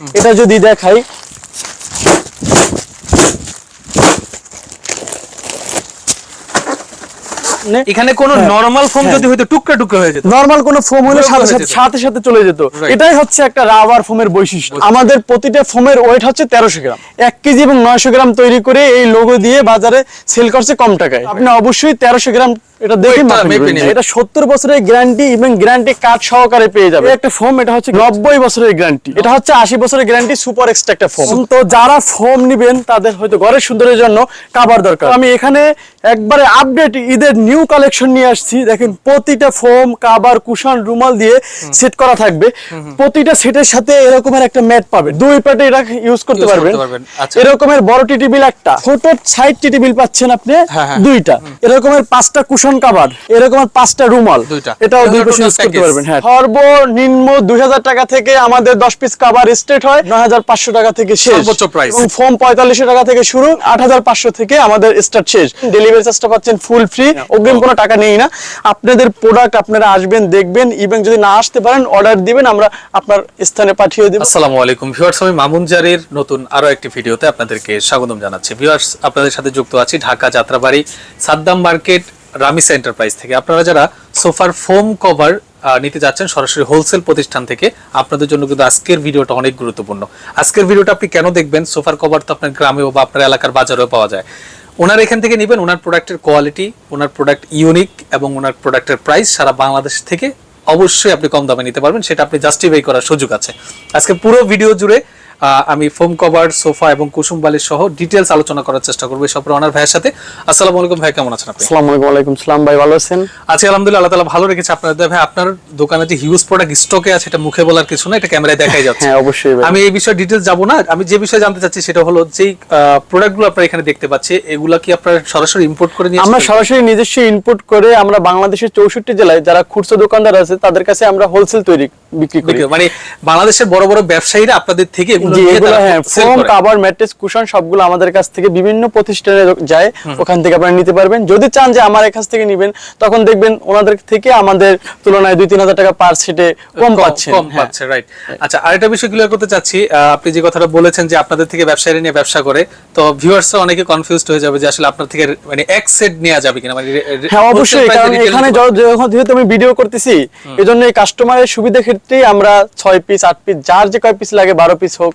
এটা যদি দেখাই এখানে কোনো হ্যাঁ। নরমাল ফোম হ্যাঁ। যদি হয়তো টুকরা টুকরা হয়ে যেত। নরমাল কোন ফোম হলে সাথে সাথে সাথে সাথে চলে যেত। এটাই হচ্ছে একটা রাবার ফোমের বৈশিষ্ট্য। আমাদের প্রতিটা ফোমের ওয়েট হচ্ছে তেরোশো গ্রাম। এক কেজি এবং নয়শো গ্রাম তৈরি করে এই লোগো দিয়ে বাজারে সেল করছে কম টাকায়। আপনি অবশ্যই তেরোশো গ্রাম এটা দেখে। এটা সত্তর বছরের গ্যারান্টি এবং গ্যারান্টি কার্ড সহকারে পেয়ে যাবে একটা ফোম এটা হচ্ছে নব্বই বছরের গ্যারান্টি এটা হচ্ছে আশি বছরের গ্যারান্টি সুপার এক্সট্রা একটা ফোম তো যারা ফোম নিবেন তাদের হয়তো ঘরের সুন্দরের জন্য কাবার দরকার। আমি এখানে একবারে আপডেট ঈদের নিউ কালেকশন নিয়ে আসছি। দেখেন প্রতিটা ফোম কাবার কুশন রুমাল দিয়ে সেট করা থাকবে। প্রতিটা সেটের সাথে এরকমের একটা ম্যাট পাবেন দুই পাটে এটা ইউজ করতে পারবেন। আচ্ছা। এরকমের বড় টিটি বিল একটা। ছোট সাইড টিটি বিল পাচ্ছেন আপনি হ্যাঁ, হ্যাঁ। দুইটা। এরকমের পাঁচটা কুশন কাবার এরকমের পাঁচটা রুমাল। এটাও দুই পিস ইউজ করতে পারবেন হ্যাঁ। সর্বনিম্ন দুই হাজার টাকা থেকে আমাদের দশ পিস কাবার স্টেট হয়। নয় হাজার পাঁচশো টাকা থেকে শেষ। সর্বোচ্চ price। এবং ফোম পঁয়তাল্লিশশো টাকা থেকে শুরু। আট হাজার পাঁচশো থেকে আমাদের স্টার্ট শেষ। ডেলিভারি চার্জটা পাচ্ছেন ফুল ফ্রি অগ্রিম কোনো টাকা নেই না। আপনাদের প্রোডাক্ট আপনারা আসবেন, দেখবেন ইভেন যদি না আসতে পারেন অর্ডার দিবেন, আমরা আপনার স্থানে পাঠিয়ে দেব। আসসালামু আলাইকুম। ভিউয়ার্স আমি মামুন জারির নতুন আরও একটি ভিডিওতে আপনাদেরকে স্বাগতম জানাচ্ছি। ভিউয়ার্স আপনাদের সাথে যুক্ত আছি ঢাকা যাত্রাবাড়ি সাদ্দাম মার্কেট, রামিস এন্টারপ্রাইজ থেকে। আপনারা যারা সোফার ফোম কভার নিতে যাচ্ছেন, সরাসরি হোলসেল প্রতিষ্ঠান থেকে, আপনাদের জন্য কিন্তু আজকের ভিডিওটা অনেক গুরুত্বপূর্ণ। আজকের ভিডিওটা আপনি কেন দেখবেন? সোফার কভার তো আপনার গ্রামেও বা আপনার এলাকার বাজারেও পাওয়া যায়। ওনার এখান থেকে নেবেন, ওনার প্রোডাক্টের কোয়ালিটি ওনার প্রোডাক্ট ইউনিক এবং ওনার প্রোডাক্টের প্রাইস সারা বাংলাদেশ থেকে অবশ্যই আপনি কম দামে নিতে পারবেন, সেটা আপনি জাস্টিফাই করার সুযোগ আছে। আজকে পুরো ভিডিও জুড়ে আমি ফোম কভার সোফা এবং কুসুম বালিশ সহ ডিটেলস আলোচনা করার চেষ্টা করব সব অনার ভাইয়ের সাথে। আসসালামু আলাইকুম ভাই কেমন আছেন আপনি? আসসালামু আলাইকুম ওয়ালাইকুম সালাম ভাই ভালো আছেন? আজকে আলহামদুলিল্লাহ আল্লাহ ভালো রেখেছে আপনাদের। ভাই আপনার দোকানে যে হিউজ প্রোডাক্ট স্টকে আছে এটা মুখে বলার কিছু না এটা ক্যামেরায় দেখাই যাচ্ছে। হ্যাঁ অবশ্যই আমি এই বিষয়ে ডিটেলস যাব না আমি যে বিষয়ে জানতে চাচ্ছি সেটা হলো যেই প্রোডাক্টগুলো আপনারা এখানে দেখতে পাচ্ছি এগুলা কি আপনারা সরাসরি ইম্পোর্ট করে নিয়ে আমরা সরাসরি নিজস্ব ইম্পোর্ট করে আমরা বাংলাদেশের চৌষট্টি জেলায় যারা খুচরো দোকানদার আছে তাদের কাছে আমরা হোলসেল তৈরি বিক্রি করি। মানে বাংলাদেশের বড় বড় ব্যবসায়ীরা আপনাদের থেকে এগুলো জি এগুলো হ্যাঁ ফোম করে। ম্যাট্রেস কুশন সবগুলো আমাদের কাছ থেকে বিভিন্ন প্রতিষ্ঠানে যায়। ওখান থেকে আপনারা নিতে পারবেন। যদি চান যে আমার কাছ থেকে নেবেন তখন দেখবেন ওনাদের থেকে আমাদের তুলনায় দুই তিন হাজার টাকা পার সেটে কম পাচ্ছেন। কম হ্যাঁ। পাচ্ছে রাইট আচ্ছা আরেকটা বিষয় ক্লিয়ার করতে চাচ্ছি। আপনি যে কথাটা বলেছেন যে আপনাদের থেকে ব্যবসায়ীরা নিয়ে ব্যবসা করে তো ভিউয়ার্সরা অনেকে কনফিউজড হয়ে যাবে যে আসলে আপনার থেকে মানে এক সেট নেওয়া যাবে কিনা? মানে হ্যাঁ অবশ্যই কারণ এখানে যেহেতু আমি ভিডিও করতেছি এজন্য এই কাস্টমারের সুবিধা ক্ষেত্রে আমরা ছয় পিস আট পিস যার যে কয় পিস লাগে বারো পিস হোক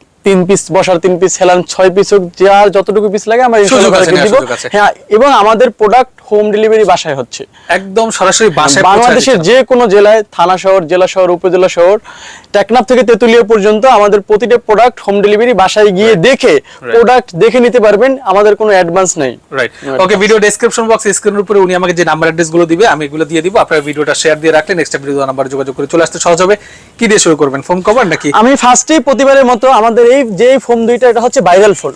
তিন পিস বসার তিন পিস হেলান ছয় পিস হোক যার যতটুকু পিস লাগে আমরা। হ্যাঁ এবং আমাদের প্রোডাক্ট হোম ডেলিভারি বাসায় হচ্ছে। একদম সরাসরি বাসায় বাংলাদেশের যে কোনো জেলায় থানা শহর জেলা শহর উপজেলা শহর টেকনাফ থেকে তেতুলিয়া পর্যন্ত আমাদের প্রতিটা প্রোডাক্ট হোম ডেলিভারি বাসায় গিয়ে দেখে প্রোডাক্ট দেখে নিতে পারবেন আমাদের কোনো অ্যাডভান্স নেই। Right okay video description box স্ক্রিনের উপরে উনি আমাকে যে নাম্বার অ্যাড্রেসগুলো দিবে আমি এগুলো দিয়ে দিব। আপনারা ভিডিওটা শেয়ার দিয়ে রাখলে নেক্সট ভিডিও নাম্বার যোগাযোগ করে চলে আসতে সহজ হবে। কি দিয়ে শুরু করবেন? ফোন কভার নাকি? আমি ফার্স্টেই প্রতিবারের মতো আমাদের এই যে ফোম দুইটা এটা হচ্ছে viral foam.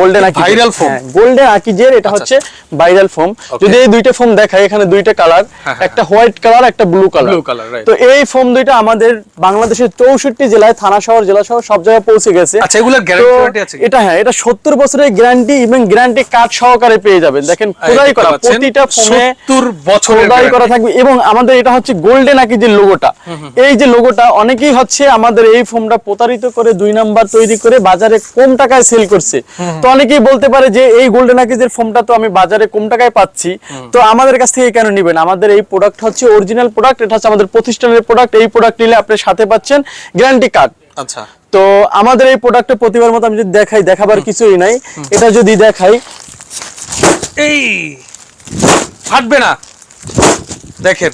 Golden Akij Viral foam? Golden আকিজের এটা হচ্ছে ভাইরাল ফোম। যদি এই দুইটা ফোম দেখাই এখানে দুইটা কালার হ্যাঁ, একটা হোয়াইট কালার একটা ব্লু কালার color, right. তো এই ফোম দুইটা আমাদের বাংলাদেশের চৌষট্টি জেলায় থানা শহর জেলা শহর সব জায়গায় পৌঁছে গেছে। আচ্ছা, এগুলোর warranty আছে এটা হ্যাঁ এটা সত্তর বছরের গ্যারান্টি এবং গ্যারান্টি কার্ড সহকারে পেয়ে যাবেন। দেখেন খোদাই করা প্রতিটা ফোমে 70 বছরের খোদাই করা থাকবে। এবং আমাদের এটা হচ্ছে গোল্ডেন আকি যে লোগোটা এই যে লোগোটা অনেকেই হচ্ছে আমাদের এই ফোমটা প্রতারিত করে দুই নাম্বার তৈরি করে বাজারে কম টাকায় সেল করছে। তো অনেকেই বলতে পারে যে এই গোল্ডেন আকিজের ফোমটা তো আমি বাজারে কম টাকায় পাচ্ছি। তো আমাদের কাছ থেকে কেন নিবেন? আমাদের এই প্রোডাক্ট হচ্ছে অরিজিনাল প্রোডাক্ট এটা হচ্ছে আমাদের প্রতিষ্ঠানের প্রোডাক্ট এই প্রোডাক্ট নিলে আপনি সাথে পাচ্ছেন গ্যারান্টি কার্ড আচ্ছা। তো আমাদের এই প্রোডাক্টে প্রতিবার মতো আমি যদি দেখাই দেখাবার কিছুই নাই। এটা যদি দেখাই। এই ফাটবে না। দেখেন।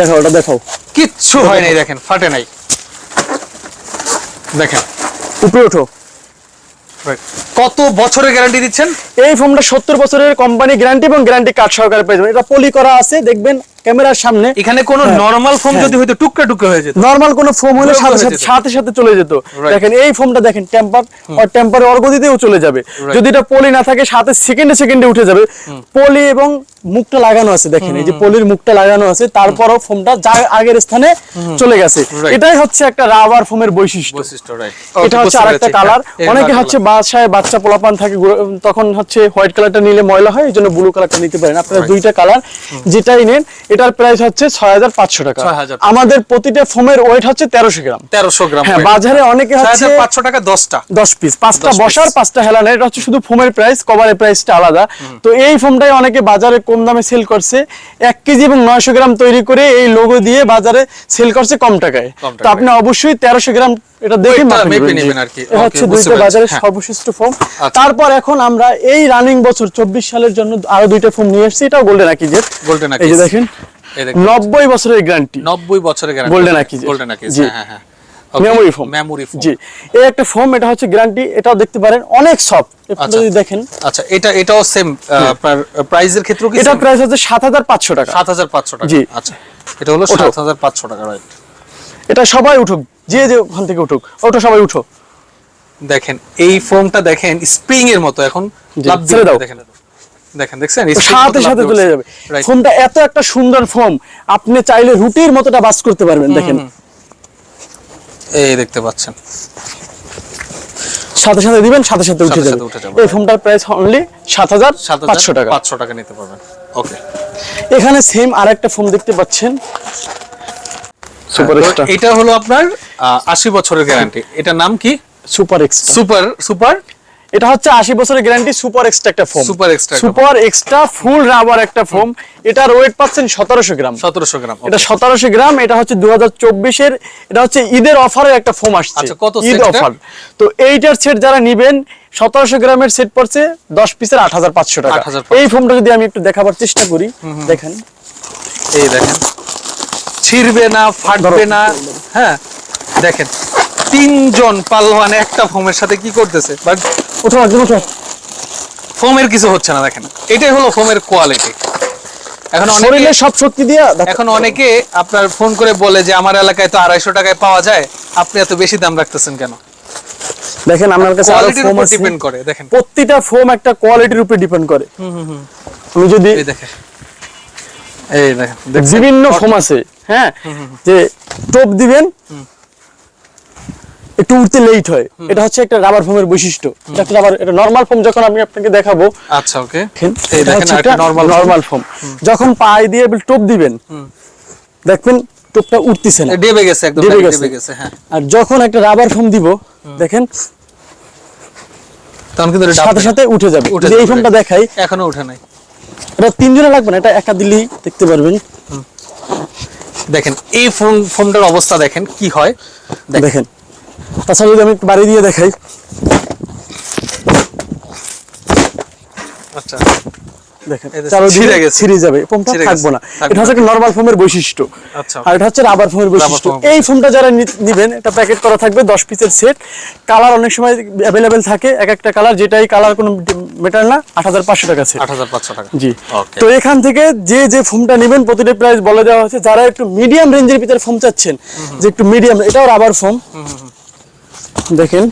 দেখাও ওটা দেখাও। কিচ্ছু হয় নাই দেখেন ফাটে নাই। দেখেন। উপরে ওঠো। কত বছরের গ্যারান্টি দিচ্ছেন? এই ফোনটা সত্তর বছরের কোম্পানি গ্যারান্টি এবং গ্যারান্টি কার্ড সহকারে পেয়ে যাবেন। এটা পলি করা আছে দেখবেন ক্যামেরার সামনে। এখানে কোনো। নরমাল ফোম হ্যাঁ। যদি হয়তো টুকরা টুকরা হয়ে যেত। নরমাল কোন ফোম হলে সাথে সাথে সাথে সাথে চলে যেত। দেখেন এই ফোমটা দেখেন টেম্পার আর টেম্পারে অর্গদিতেও চলে যাবে। যদি এটা পলি না থাকে সাথে সেকেন্ডে সেকেন্ডে উঠে যাবে। পলি এবং মুখটা লাগানো আছে দেখেন এই যে পলির মুখটা লাগানো আছে তারপরও ফোমটা যা আগের স্থানে চলে গেছে। এটাই হচ্ছে একটা রাবার ফোমের বৈশিষ্ট্য। এটা হচ্ছে আরেকটা কালার অনেকে হচ্ছে বাসায় বাচ্চা পোলাপান থাকে তখন হচ্ছে হোয়াইট কালারটা নিলে ময়লা হয় এই জন্য ব্লু কালারটা নিতে পারেন। আপনারা দুইটা কালার যেটাই নেন এটার প্রাইস হচ্ছে ছয় হাজার পাঁচশো টাকা। আমাদের প্রতিটা ফোমের ওয়েট হচ্ছে তেরোশো গ্রাম। তেরোশো গ্রাম হ্যাঁ বাজারে অনেকে হচ্ছে পাঁচশো টাকা দশটা। দশ পিস পাঁচটা বসার পাঁচটা হেলানো এটা হচ্ছে শুধু ফোমের প্রাইস কভারের প্রাইসটা আলাদা। তো এই ফোমটাই অনেকে বাজারে কম দামে সেল করছে। এক কেজি এবং নয়শো গ্রাম তৈরি করে এই লোগো দিয়ে বাজারে সেল করছে কম টাকায়। তো আপনি অবশ্যই তেরোশো গ্রাম এটা দেখে হচ্ছে দুইটা। হ্যাঁ। সর্বশ্রেষ্ঠ আচ্ছা। তারপর এখন আমরা এই রানিং বছর চব্বিশ সালের জন্য আরও দুইটা নিয়ে এসেছি। এটাও গোল্ডেন আকিজের দেখেন নব্বই বছরের গ্যারান্টি নব্বই বছরের guarantee Golden Akiz golden Akij. হ্যাঁ হ্যাঁ। মেমোরি ফোম মেমোরি ফোম জি। এই একটা ফোম এটা হচ্ছে গ্যারান্টি এটাও দেখতে পারেন অনেক সফট আচ্ছা। যদি দেখেন। আচ্ছা এটা এটাও সেম আপনার প্রাইজের ক্ষেত্রেও কি এটা প্রাইস হচ্ছে সাত হাজার পাঁচশো টাকা। সাত হাজার পাঁচশো টাকা। জি। আচ্ছা এটা হলো ওঠো। সাত হাজার পাঁচশো টাকা রাইট এটা সবাই উঠুক যে যে ওখান থেকে উঠুক ওটা সবাই উঠো। দেখেন এই ফোমটা দেখেন স্প্রিং এর মতো এখন। লাফ দিয়ে দাও। দেখেন দেখেন দেখছেন? সাথে সাথে চলে যাবে। ফোমটা এত একটা সুন্দর ফোম আপনি চাইলে রুটির মতোটা বাস করতে পারবেন দেখেন। এই দেখতে পাচ্ছেন। সাথে সাথে দিবেন সাথে সাথে উঠে যাবে। এই ফোনটার প্রাইস অনলি সাত হাজার পাঁচশো টাকা। পাঁচশো টাকা নিতে পারবেন। ওকে এখানে সেম আরেকটা ফোন দেখতে পাচ্ছেন। সুপার এক্সট্রা এটা হলো আপনার আশি বছরের গ্যারান্টি এটার নাম কি? সুপার এক্সট্রা সুপার সুপার এটা হচ্ছে আশি বছরের গ্যারান্টি সুপার এক্সট্রা একটা ফোম Extra একটা সুপার এক্সট্রা ফুল রাবার একটা ফোম এটার ওয়েট পাচ্ছেন সতেরোশো গ্রাম। সতেরোশো গ্রাম এটা সতেরোশো গ্রাম এটা হচ্ছে দু হাজার চব্বিশের এটা হচ্ছে ঈদের অফারের একটা ফোম আসছে। আচ্ছা, কত ঈদ এটা? অফার তো এইটার সেট যারা নিবেন সতেরোশো গ্রামের সেট পড়ছে দশ পিসের আট হাজার পাঁচশো টাকা। এই ফোমটা যদি আমি একটু দেখাবার চেষ্টা করি দেখেন। এই দেখেন। ছিড়বে না ফাটবে না। হ্যাঁ দেখেন। তিনজন পালোয়ান একটা ফোমের সাথে কি করতেছে? বাট ওঠো একদম ওঠো। ফোমের কিছু হচ্ছে না দেখেন। এটাই হলো ফোমের কোয়ালিটি এখন শরীরে সব শক্তি দিয়ে। এখন অনেকে আপনার ফোন করে বলে যে আমার এলাকায় তো আড়াইশো টাকায় পাওয়া যায় আপনি এত বেশি দাম রাখতেছেন কেন? দেখেন আমার কাছে আরও ফোম ডিপেন্ড করে দেখেন। প্রতিটা ফোম একটা কোয়ালিটির উপর ডিপেন্ড করে। আমি যদি এই দেখেন। এই দেখেন? বিভিন্ন ফোম আছে। হ্যাঁ? যে টোপ দিবেন একটু উঠতে লেট হয়। এটা হচ্ছে একটা রাবার ফোমের বৈশিষ্ট্য। এটা রাবার এটা নরমাল ফোম যখন আমি আপনাকে দেখাবো আচ্ছা ওকে দেখেন এই দেখেন একটা নরমাল নরমাল ফোম যখন পায়ে দিয়ে টোপ দিবেন দেখবেন টোপটা উঠতেছে না। ডেবে গেছে একদম ডেবে গেছে। হ্যাঁ। আর যখন একটা রাবার ফোম দিব দেখেন তখন কিন্তু এটা সাথে সাথে উঠে যাবে। এই ফোমটা দেখাই এখনও উঠে নাই। এটা তিনজনে লাগবে না এটা একা দিলেই দেখতে পারবেন। দেখেন এই ফোন ফোনটার অবস্থা দেখেন কি হয়? দেখেন তাছাড়া যদি আমি বাড়ি দিয়ে দেখাই। আচ্ছা। দেখেন এই ছিঁড়ে যাবে। ফোমটা থাকব না। এটা হচ্ছে একটা নরমাল ফোমের বৈশিষ্ট্য। আচ্ছা। আর এটা হচ্ছে রাবার ফোমের বৈশিষ্ট্য। এই ফোমটা যারা নি- নিবেন এটা প্যাকেট করা থাকবে দশ পিসের সেট কালার অনেক সময় অ্যাভেলেবেল থাকে। এক একটা কালার যেটাই কালার কোনো মেটার না আট হাজার পাঁচশো টাকা সেট আট হাজার পাঁচশো টাকা। জি। তো এখান থেকে যে যে ফোমটা নেবেন প্রতিটা প্রাইস বলে দেওয়া হচ্ছে যারা একটু মিডিয়াম রেঞ্জের ভিতরে ফোম চাচ্ছেন যে একটু মিডিয়াম এটাও রাবার ফোম দেখেন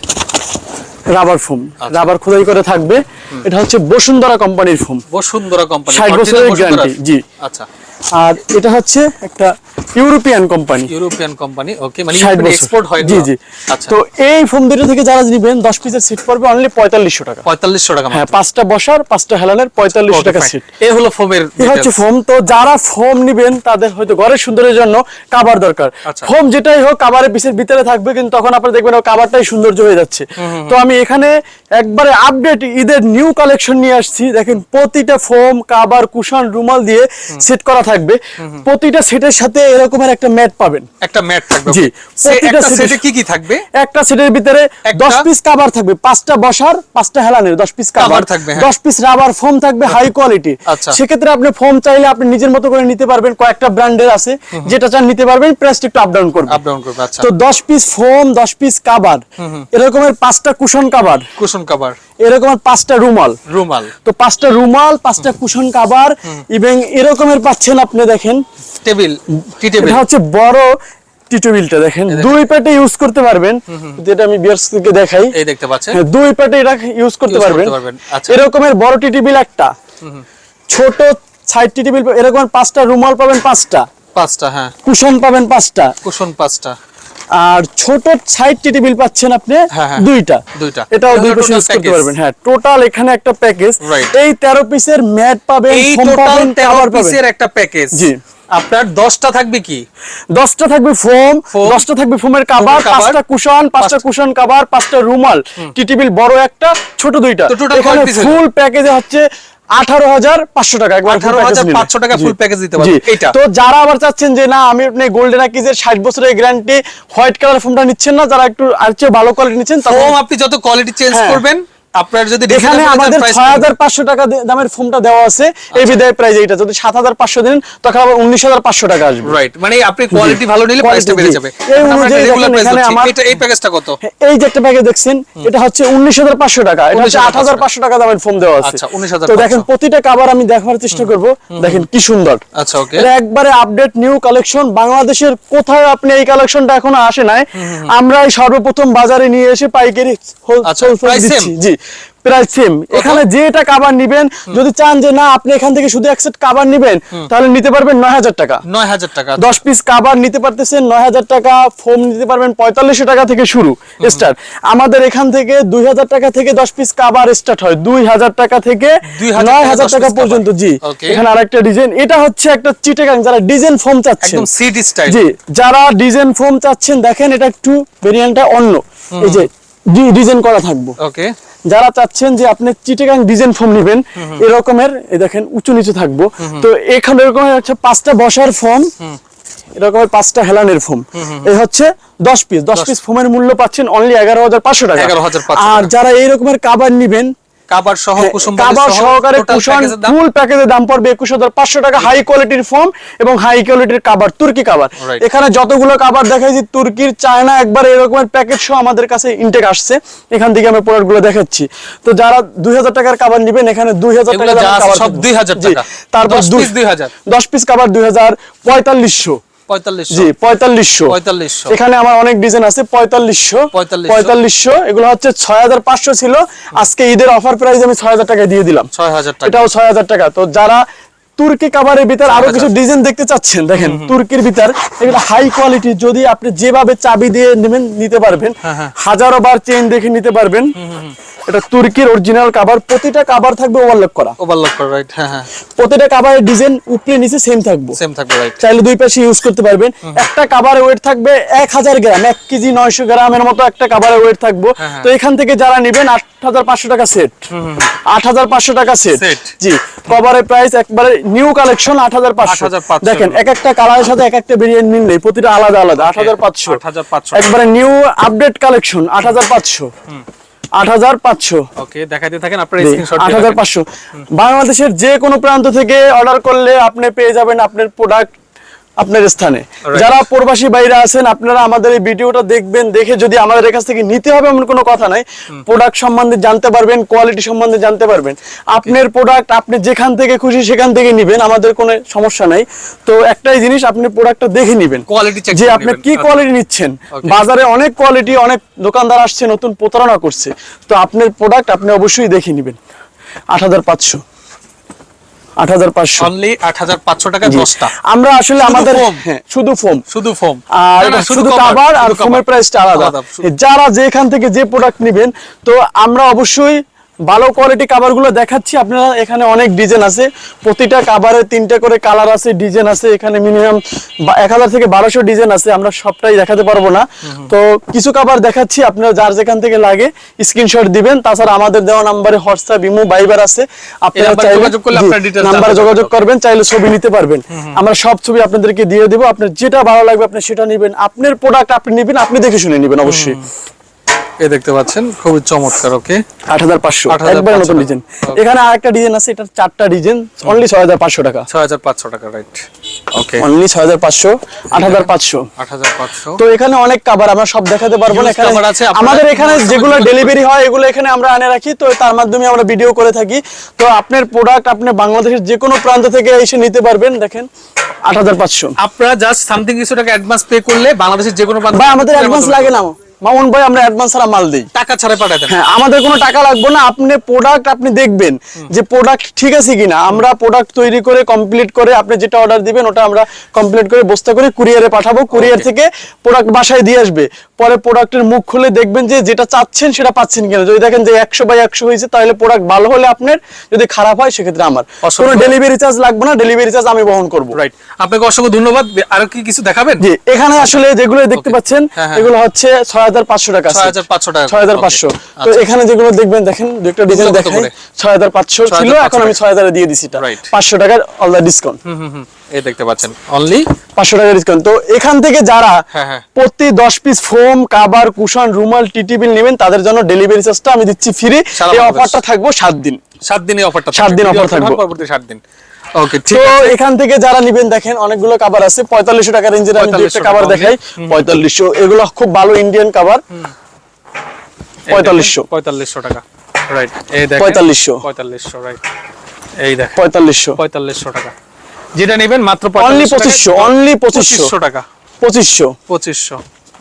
রাবার ফোম। আচ্ছা। রাবার খোদাই করে থাকবে। এটা হচ্ছে বসুন্ধরা কোম্পানির ফোম। বসুন্ধরা কোম্পানি 60 বছরের গ্যারান্টি জি। আচ্ছা। আর এটা হচ্ছে একটা European company. European company okay মানে এক্সপোর্ট হয় জি জি। আচ্ছা। তো এই ফোম দুটো থেকে যারা নেবেন দশ পিসের সিট পড়বে অনলি পঁয়তাল্লিশশো টাকা। পঁয়তাল্লিশশো টাকা হ্যাঁ পাঁচটা বসার পাঁচটা হেলানের পঁয়তাল্লিশশো টাকা সিট এই হলো ফোমের এই হচ্ছে ফোম তো যারা ফোম নিবেন তাদের হয়তো ঘরের সুন্দরের জন্য দরকার। আচ্ছা। ফোম যেটাই হোক পিসের ভিতরে থাকবে কিন্তু তখন আপনারা দেখবেন ও সৌন্দর্য হয়ে যাচ্ছে। তো আমি এখানে একবারে আপডেট ঈদের নিউ কালেকশন নিয়ে আসছি। দেখেন প্রতিটা ফোম কাবার কুশন রুমাল দিয়ে সেট করা থাকবে। প্রতিটা সেটের সাথে এরকমের একটা ম্যাট পাবেন। একটা ম্যাট থাকবে জি। সে প্রতিটা একটা সেটে- সেটে কি কি থাকবে? একটা সেটের ভিতরে একটা- দশ পিস কাবার থাকবে পাঁচটা বসার পাঁচটা হেলানের দশ পিস কাবার কাভার থাকবে, হ্যাঁ। দশ পিস রাবার ফোম থাকবে হাই কোয়ালিটি আচ্ছা। সেক্ষেত্রে আপনি ফোম চাইলে আপনি নিজের মতো করে নিতে পারবেন কয়েকটা ব্র্যান্ডের আছে। যেটা চান নিতে পারবেন প্রাইসটা একটু আপ ডাউন করবে। আপ ডাউন করবে আচ্ছা। তো দশ পিস ফোম দশ পিস কাবার এরকমের পাঁচটা কুশন কাবার কুশন কভার এরকমের পাঁচটা রুমাল। রুমাল। তো পাঁচটা রুমাল পাঁচটা কুশন কাবার এবং এরকমের পাচ্ছেন আপনি দেখেন। টেবিল এটা হচ্ছে বড় টিটুবিলটা দেখেন। দুই পেটে ইউজ করতে পারবেন। যেটা আমি বিয়ার্সকে দেখাই। এই দেখতে পাচ্ছেন। দুই পেটে এটা ইউজ করতে পারবেন। এরকমের বড় টিটিবিল একটা। ছোট সাইড টি টেবিল এরকম পাঁচটা রুমাল পাবেন পাঁচটা। পাঁচটা হ্যাঁ। কুশন পাবেন পাঁচটা। কুশন পাঁচটা। আর ছোট সাইড টি টেবিল পাচ্ছেন আপনি হ্যাঁ, হ্যাঁ। দুইটা। দুইটা। এটাও দুই পিস ইউজ করতে পারবেন হ্যাঁ টোটাল এখানে একটা প্যাকেজ. এই তেরো পিসের ম্যাট পাবেন এই টোটাল পাবেন তেরো cover পাবেন। পিসের একটা প্যাকেজ জি। আপনার দশটা থাকবে কি? দশটা থাকবে ফোম দশটা থাকবে ফোমের কাভার cover, পাঁচটা কুশন পাঁচটা কুশন কাভার পাঁচটা রুমাল। টি টেবিল বড় একটা ছোট দুইটা। এখানে? ফুল প্যাকেজে হচ্ছে আঠারো হাজার পাঁচশো টাকা একবার full package 18,500 নিলে। টাকা জি। full দিতে। পারবেন। এইটা। তো যারা আবার চাচ্ছেন যে না আমি আপনি গোল্ডেন আকিজের ষাট বছরের গ্যারান্টি হোয়াইট কালার ফোনটা নিচ্ছেন না যারা একটু আর চেয়ে ভালো কোয়ালিটি নিচ্ছেন ফোম আপনি যত কোয়ালিটি চেঞ্জ হ্যাঁ। করবেন আপনার যদি এখানে আমাদের price ছয় হাজার পাঁচশো টাকা দামের ফোমটা দেওয়া আছে। এই বিদায় প্রাইস এইটা। যদি সাত হাজার তখন আবার উনিশ হাজার পাঁচশো টাকা আসবে। রাইট মানে আপনি কোয়ালিটি ভালো নিলে প্রাইসটা বেড়ে যাবে। এই অনুযায়ী একটা regular দেখেন price এখানে আমার- এটা এই প্যাকেজটা কত? এই যে একটা প্যাকেজ দেখছেন এটা হচ্ছে উনিশ হাজার পাঁচশো টাকা। এটা হচ্ছে আট 19,500 হাজার পাঁচশো টাকা দামের ফোম দেওয়া আছে। আচ্ছা, 19,500 তো দেখেন প্রতিটা আমি দেখার চেষ্টা করব। দেখেন কি সুন্দর। আচ্ছা ওকে এটা একবারে আপডেট নিউ কালেকশন বাংলাদেশের কোথাও আপনি এই কালেকশনটা এখনও আসে নাই। আমরা সর্বপ্রথম বাজারে নিয়ে এসে পাইকারি আচ্ছা, হোলসেল? জি। প্রায় সেম এখানে যেটা কাবার নিবেন যদি চান যে না আপনি এখান থেকে শুধু এক সেট কাবার নিবেন তাহলে নিতে পারবেন নয় হাজার টাকা। নয় হাজার টাকা। দশ পিস কাবার নিতে পারতেছেন নয় হাজার টাকা ফোম নিতে পারবেন পঁয়তাল্লিশশো টাকা থেকে শুরু স্টার্ট আমাদের এখান থেকে দুই হাজার টাকা থেকে দশ পিস কাবার স্টার্ট হয়। দুই হাজার টাকা থেকে নয় হাজার টাকা টাকা 10 piece পর্যন্ত জি। এখানে আরেকটা ডিজাইন এটা হচ্ছে একটা চিটেগাং যারা ডিজাইন ফোম চাচ্ছেন। জি যারা ডিজাইন ফোম চাচ্ছেন দেখেন এটা একটু ভেরিয়েন্টটা অন্য। এই যে ডিজাইন করা থাকব। ওকে যারা চাচ্ছেন যে আপনি চিটেগাং ডিজাইন ফর্ম নেবেন এরকমের এই দেখেন উঁচু নিচু থাকব। তো এখানে এরকম হচ্ছে পাঁচটা বসার ফর্ম এরকমের পাঁচটা হেলানের ফোম এই হচ্ছে দশ পিস দশ পিস ফোমের মূল্য পাচ্ছেন অনলি এগারো হাজার পাঁচশো টাকা। 11,500 আর যারা এই রকমের কাবার নিবেন কাবার সহ কুসুম বালি কাবার সহকারে কুশন ফুল প্যাকেজের দাম? পড়বে একুশ হাজার পাঁচশো টাকা হাই কোয়ালিটির ফোম এবং হাই কোয়ালিটির কাবার তুর্কি কাবার। এখানে যতগুলো কাবার দেখাইছি তুর্কির চায়না একবার এরকমের প্যাকেজ সহ আমাদের কাছে ইনটেক আসছে। এখান থেকে আমি প্রোডাক্টগুলো দেখাচ্ছি। তো যারা দুই হাজার টাকার কাবার নিবেন এখানে দুই হাজার এগুলো টাকা সব থাকবে। 2000 টাকা। তারপর 10 piece 2000 দশ পিস কাবার দুই হাজার পঁয়তাল্লিশশো পঁয়তাল্লিশশো। জি পঁয়তাল্লিশশো। পঁয়তাল্লিশশো। এখানে আমার অনেক ডিজাইন আছে পঁয়তাল্লিশশো। 4500 পঁয়তাল্লিশশো এগুলো হচ্ছে ছয় হাজার পাঁচশো ছিল। আজকে ঈদের অফার প্রাইস আমি ছয় হাজার টাকা দিয়ে দিলাম। ছয় হাজার টাকা। এটাও ছয় হাজার টাকা। তো যারা তুর্কি কাবারের ভিতর আরও কিছু ডিজাইন দেখতে চাচ্ছেন। দেখেন তুর্কির ভিতর এগুলো হাই কোয়ালিটি যদি আপনি যেভাবে চাবি দিয়ে নেবেন নিতে পারবেন। হ্যাঁ, হাজারো বার চেইন দেখে নিতে পারবেন। এটা তুর্কির অরিজিনাল প্রতিটা থাকবে ওভারলক করা। ওভারলক করে রাইট হ্যাঁ হ্যাঁ। প্রতিটা ডিজাইন উপরে নিচে সেম থাকবে। সেম থাকবে রাইট চাইলে দুই পাশে ইউজ করতে পারবেন। একটা কাবারের ওয়েট থাকবে এক হাজার গ্রাম। এক কেজি নয়শো গ্রামের মতো একটা কাবারের ওয়েট থাকব। হ্যাঁ, তো এখান থেকে যারা নেবেন আট হাজার পাঁচশো টাকা সেট আট হাজার পাঁচশো টাকা সেট। জি কভারের প্রাইস একবারে নিউ কালেকশন আট হাজার পাঁচশো। 8,500 দেখেন এক একটা কালারের সাথে এক একটা ভেরিয়েন্ট মিল নেই প্রতিটা আলাদা আলাদা আট হাজার পাঁচশো। 8,500 একবারে নিউ আপডেট কালেকশন আট হাজার পাঁচশো। আট হাজার পাঁচশো। ওকে থাকেন আপনার জি, স্ক্রিনশট আট হাজার পাঁচশো। বাংলাদেশের যে কোনো প্রান্ত থেকে অর্ডার করলে আপনি পেয়ে যাবেন আপনার প্রোডাক্ট আপনার স্থানে। যারা প্রবাসী বাইরে আছেন আপনারা আমাদের এই ভিডিওটা দেখবেন দেখে যদি আমাদের কাছ থেকে নিতে হবে এমন কোনো কথা নাই প্রোডাক্ট সম্বন্ধে জানতে পারবেন কোয়ালিটি সম্বন্ধে জানতে পারবেন। আপনার প্রোডাক্ট আপনি যেখান থেকে খুশি সেখান থেকে নিবেন আমাদের কোনো সমস্যা নাই। তো একটাই জিনিস আপনি প্রোডাক্টটা দেখে নিবেন। কোয়ালিটি চেক যে আপনি কি কোয়ালিটি নিচ্ছেন। বাজারে অনেক কোয়ালিটি অনেক দোকানদার আসছে নতুন প্রতারণা করছে। তো আপনার প্রোডাক্ট আপনি অবশ্যই দেখে নেবেন। আট হাজার পাঁচশো। আমরা আসলে আমাদের হ্যাঁ, শুধু ফোম শুধু ফোম আর শুধু আর ফোমের প্রাইসটা আলাদা। যারা যেখান থেকে যে প্রোডাক্ট নিবেন তো আমরা অবশ্যই ভালো কোয়ালিটি কাবারগুলো দেখাচ্ছি। আপনারা এখানে অনেক ডিজাইন আছে। প্রতিটা কাবারে তিনটা করে কালার আছে ডিজাইন আছে। এখানে মিনিমাম এক হাজার থেকে বারোশো ডিজাইন আছে। আমরা সবটাই দেখাতে পারব না। তো কিছু কাবার দেখাচ্ছি। আপনারা যার যেখান থেকে লাগে স্ক্রিনশট দিবেন। তাছাড়া আমাদের দেওয়া নাম্বারে হোয়াটসঅ্যাপ ইমো বাইবার আছে। আপনারা চাইলে নাম্বারে যোগাযোগ করবেন। চাইলে ছবি নিতে পারবেন। আমরা সব ছবি আপনাদেরকে দিয়ে দেবো। আপনার যেটা ভালো লাগবে আপনি সেটা নেবেন। আপনার প্রোডাক্ট আপনি নেবেন আপনি দেখে শুনে নেবেন অবশ্যই। এই দেখতে পাচ্ছেন খুবই চমৎকার ওকে আট হাজার পাঁচশো 8,500 একবার নতুন ডিজাইন এখানে আরেকটা ডিজাইন আছে এটা চারটা ডিজাইন অনলি ছয় হাজার পাঁচশো টাকা। ছয় হাজার পাঁচশো টাকা রাইট ওকে অনলি ছয় হাজার পাঁচশো আট হাজার পাঁচশো। আট হাজার পাঁচশো। তো এখানে অনেক কাবার আমরা সব দেখাতে পারব না এখানে cover আছে, আপনারা আমাদের এখানে যেগুলো ডেলিভারি হয় এগুলো এখানে আমরা আনে রাখি তো তার মাধ্যমে আমরা ভিডিও করে থাকি। তো আপনার প্রোডাক্ট আপনি বাংলাদেশের যে কোনো প্রান্ত থেকে এসে নিতে পারবেন দেখেন আট হাজার পাঁচশো। আপনারা জাস্ট সামথিং কিছু টাকা অ্যাডভান্স পে করলে বাংলাদেশের যে কোনো প্রান্ত আমাদের অ্যাডভান্স লাগে না মামুন ভাই আমরা অ্যাডভান্স ছাড়া মাল দিই। টাকা ছাড়া দেন। হ্যাঁ আমাদের কোনো টাকা লাগবে না। আপনি প্রোডাক্ট আপনি দেখবেন যে প্রোডাক্ট ঠিক আছে কিনা। আমরা প্রোডাক্ট তৈরি করে কমপ্লিট করে আপনি যেটা অর্ডার দিবেন ওটা আমরা কমপ্লিট করে বস্তা করে কুরিয়ারে পাঠাবো। কুরিয়ার থেকে প্রোডাক্ট বাসায় দিয়ে আসবে। পরে প্রোডাক্টের মুখ খুলে দেখবেন যে যেটা চাচ্ছেন সেটা পাচ্ছেন কিনা। যদি দেখেন যে একশো বাই একশো হয়েছে তাহলে প্রোডাক্ট ভালো হলে আপনার যদি খারাপ হয় সেক্ষেত্রে আমার। কোনো ডেলিভারি চার্জ লাগবে না। ডেলিভারি চার্জ আমি বহন করব। রাইট আপনাকে অসংখ্য ধন্যবাদ। আর কি কিছু দেখাবেন? জি এখানে আসলে যেগুলো দেখতে পাচ্ছেন হ্যাঁ, হ্যাঁ। এগুলো হচ্ছে ছয় হাজার পাঁচশো টাকা 6,500 টাকা। ছয় হাজার পাঁচশো Okay. তো আচ্ছা। এখানে যেগুলো দেখবেন দেখেন দুটো ডিজাইন কত দেখাই করে? ছয় হাজার পাঁচশো ছিল এখন আমি ছয় হাজারে দিয়ে দিছি এটা Right. পাঁচশো টাকার অলদা ডিসকাউন্ট হুম হুম হুম এই দেখতে পাচ্ছেন অনলি পাঁচশো টাকার ডিসকাউন্ট তো এখান থেকে যারা হ্যাঁ, হ্যাঁ। প্রতি দশ পিস ফোম কাবার কুশন রুমাল টিটি বিল নেবেন তাদের জন্য ডেলিভারি চার্জটা আমি দিচ্ছি ফ্রি এই অফারটা থাকব সাত দিন সাত দিনের অফারটা সাত দিন অফার থাকবে। পরবর্তী সাত দিন তো এখান থেকে যারা নিবেন দেখেন অনেকগুলো কাবার আছে। পঁয়তাল্লিশশো টাকা রেঞ্জের আমি একটা 4500 কাবার দেখাই। পঁয়তাল্লিশশো এগুলো খুব ভালো ইন্ডিয়ান কাবার পঁয়তাল্লিশশো। পঁয়তাল্লিশশো টাকা। রাইট এই দেখেন। পঁয়তাল্লিশশো। পঁয়তাল্লিশশো রাইট এই দেখেন। পঁয়তাল্লিশশো। পঁয়তাল্লিশশো টাকা। যেটা নেবেন মাত্র অনলি পঁচিশশো অনলি পঁচিশশো টাকা। পঁচিশশো। পঁচিশশো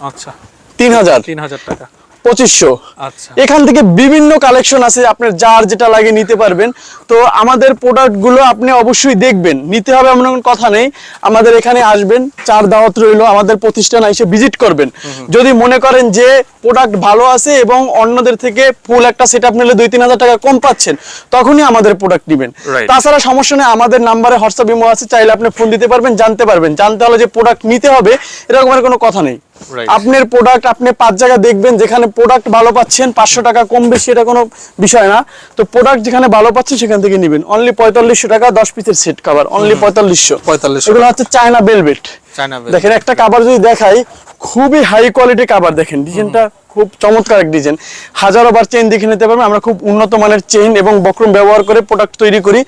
আচ্ছা। তিন হাজার। তিন হাজার টাকা। পঁচিশশো। আচ্ছা। এখান থেকে বিভিন্ন কালেকশন আছে আপনার যার যেটা লাগে নিতে পারবেন। তো আমাদের প্রোডাক্টগুলো আপনি অবশ্যই দেখবেন। নিতে হবে এমন কথা নেই। আমাদের এখানে আসবেন চার দাওয়াত রইল আমাদের প্রতিষ্ঠান এসে ভিজিট করবেন। যদি মনে করেন যে প্রোডাক্ট ভালো আছে এবং অন্যদের থেকে ফুল একটা সেট আপ নিলে দুই তিন হাজার টাকা কম পাচ্ছেন তখনই আমাদের প্রোডাক্ট নেবেন। তাছাড়া সমস্যা নেই আমাদের নাম্বারে হোয়াটসঅ্যাপ ইমো আছে চাইলে আপনি ফোন দিতে পারবেন জানতে পারবেন। জানতে হলে যে প্রোডাক্ট নিতে হবে এরকমের কোনো কথা নেই. আপনার প্রোডাক্ট আপনি পাঁচ জায়গা দেখবেন যেখানে প্রোডাক্ট ভালো পাচ্ছেন পাঁচশো টাকা কম বেশি এটা কোনো বিষয় না। তো প্রোডাক্ট যেখানে ভালো পাচ্ছেন সেখান থেকে নেবেন। অনলি পঁয়তাল্লিশশো টাকা দশ পিসের সেট কাবার অনলি পঁয়তাল্লিশশো। পঁয়তাল্লিশ এগুলো হচ্ছে চায়না বেলভেট দেখেন একটা কাবার যদি দেখাই খুবই হাই কোয়ালিটি কাবার দেখেন ডিজাইনটা খুব চমৎকার এক ডিজাইন হাজারো বার চেইন দেখে নিতে পারবেন। আমরা খুব উন্নত মানের চেইন এবং বক্রম ব্যবহার করে প্রোডাক্ট তৈরি করি।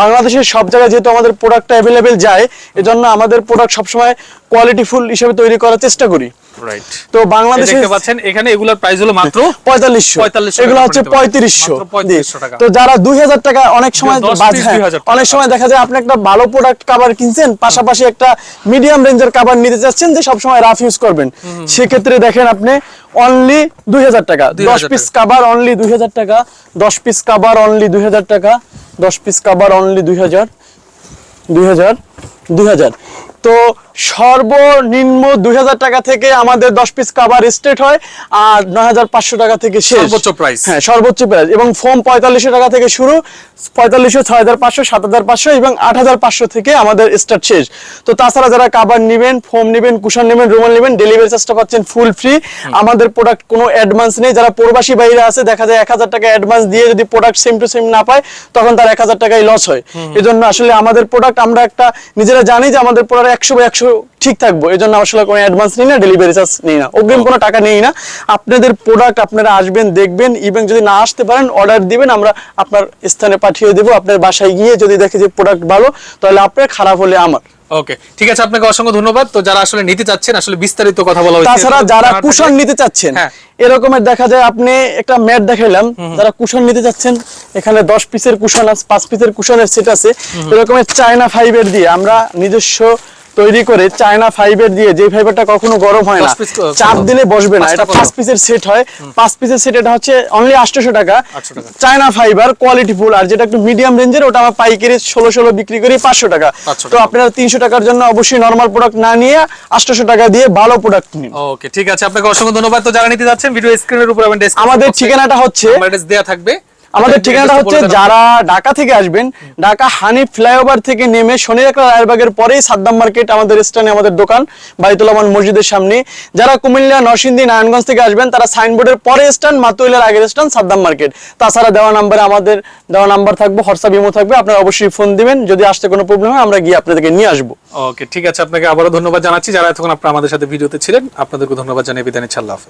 বাংলাদেশের সব জায়গায় যেহেতু আমাদের প্রোডাক্টটা অ্যাভেলেবেল যায়, এজন্য আমাদের প্রোডাক্ট সবসময় কোয়ালিটিফুল হিসেবে তৈরি করার চেষ্টা করি। রাইট তো বাংলাদেশে দেখতে পাচ্ছেন এখানে এগুলোর প্রাইস হলো মাত্র পঁয়তাল্লিশশো। 4500 এগুলো হচ্ছে পড়তে পারে। পঁয়ত্রিশশো। মাত্র 3500 টাকা। তো যারা দুই হাজার টাকা অনেক সময় হ্যাঁ, 2000। অনেক সময় দেখা যায় আপনি একটা ভালো প্রোডাক্ট কাভার কিনছেন পাশাপাশি একটা মিডিয়াম রেঞ্জের কাভার নিতে চাচ্ছেন যে সবসময় রাফ ইউজ করবেন। সেক্ষেত্রে দেখেন আপনি অনলি দুই হাজার টাকা 2000 দশ পিস কাভার অনলি দুই হাজার টাকা দশ পিস কাভার অনলি দুই হাজার টাকা দশ পিস কাভার অনলি দুই হাজার দুই হাজার দুই হাজার। তো সর্বনিম্ন দুই হাজার টাকা থেকে আমাদের দশ পিস কাবার স্টেট হয় আর নয় হাজার পাঁচশো টাকা থেকে শেষ। সর্বোচ্চ প্রাইস হ্যাঁ সর্বোচ্চ প্রাইস এবং ফোম পঁয়তাল্লিশশো টাকা থেকে শুরু পঁয়তাল্লিশশো ছয় হাজার পাঁচশো সাত হাজার পাঁচশো এবং আট হাজার পাঁচশো থেকে আমাদের স্টার্ট শেষ। তো তাছাড়া যারা কাবার নেবেন ফোম নেবেন কুশন নেবেন রুমাল নেবেন ডেলিভারি চার্জটা পাচ্ছেন ফুল ফ্রি আমাদের প্রোডাক্ট কোনো অ্যাডভান্স নেই। যারা প্রবাসী বাইরে আছে দেখা যায় এক হাজার টাকা অ্যাডভান্স দিয়ে যদি প্রোডাক্ট সেম টু সেম না পায় তখন তার এক হাজার টাকাই লস হয়। এজন্য আসলে আমাদের প্রোডাক্ট আমরা একটা নিজেরা জানি যে আমাদের প্রোডাক্ট একশো বা একশো ঠিক থাকব। এই জন্য আসলে কোনো অ্যাডভান্স নিই না ডেলিভারি চার্জ নিই না। অগ্রিম কোনো টাকা নেই না। আপনাদের প্রোডাক্ট আপনারা আসবেন দেখবেন ইভেন যদি না আসতে পারেন অর্ডার দিবেন আমরা আপনার স্থানে পাঠিয়ে দেবো। আপনার বাসায় গিয়ে যদি দেখে যে প্রোডাক্ট ভালো তাহলে আপনার খারাপ হলে আমার। ওকে ঠিক আছে আপনাকে অসংখ্য ধন্যবাদ। তো যারা আসলে নিতে চাচ্ছেন আসলে বিস্তারিত কথা বলা হয়েছে। তাছাড়া যারা কুশন নিতে চাচ্ছেন হ্যাঁ। এরকমের দেখা যায় আপনি একটা ম্যাট দেখাইলাম। যারা কুশন নিতে চাচ্ছেন এখানে দশ পিসের কুশন আছে পাঁচ পিসের কুশনের সেট আছে। এরকমের চায়না ফাইবার দিয়ে আমরা নিজস্ব তৈরি করে চায়না ফাইবার দিয়ে যে ফাইবারটা কখনো গরম হয় না 10 piece চাপ দিলে বসবে না। এটা পাঁচ পিসের সেট হয়। পাঁচ পিসের সেট এটা হচ্ছে অনলি আটশোশো টাকা। চায়না ফাইবার কোয়ালিটি ফুল আর যেটা একটু মিডিয়াম রেঞ্জের ওটা আমরা পাইকারি ষোলো ষোলো বিক্রি করি পাঁচশো টাকা। তো আপনারা তিনশো টাকার জন্য অবশ্যই নর্মাল প্রোডাক্ট না নিয়ে আটশোশো টাকা দিয়ে ভালো প্রোডাক্ট নিন। ওকে ঠিক আছে। আপনাকে অসংখ্য ধন্যবাদ। তো যারা নিতে যাচ্ছেন ভিডিও স্ক্রিনের উপর আমাদের ঠিকানাটা হচ্ছে অ্যাড্রেস থাকবে। আমাদের ঠিকানাটা হচ্ছে যারা ঢাকা থেকে আসবেন ঢাকা হানি ফ্লাইওভার থেকে নেমে শনি একটা রায়েরবাগের পরেই সাদ্দাম মার্কেট আমাদের স্থানে আমাদের দোকান বাইতুলামান মসজিদের সামনে। যারা কুমিল্লা নরসিংদী নারায়ণগঞ্জ থেকে আসবেন তারা সাইনবোর্ডের পরে স্ট্যান্ড মাতুইলার আগের স্ট্যান্ড সাদ্দাম মার্কেট। তাছাড়া দেওয়া নাম্বারে আমাদের দেওয়া নাম্বার থাকবে হোয়াটসঅ্যাপ ইমো থাকবে আপনারা অবশ্যই ফোন দিবেন। যদি আসতে কোনো প্রবলেম হয় আমরা গিয়ে আপনাদেরকে নিয়ে আসব। ওকে ঠিক আছে আপনাকে আবারও ধন্যবাদ জানাচ্ছি। যারা এতক্ষণ আপনারা আমাদের সাথে ভিডিওতে ছিলেন আপনাদেরকে ধন্যবাদ জানিয়ে বিদায় নিচ্ছি। আল্লাহ হাফেজ।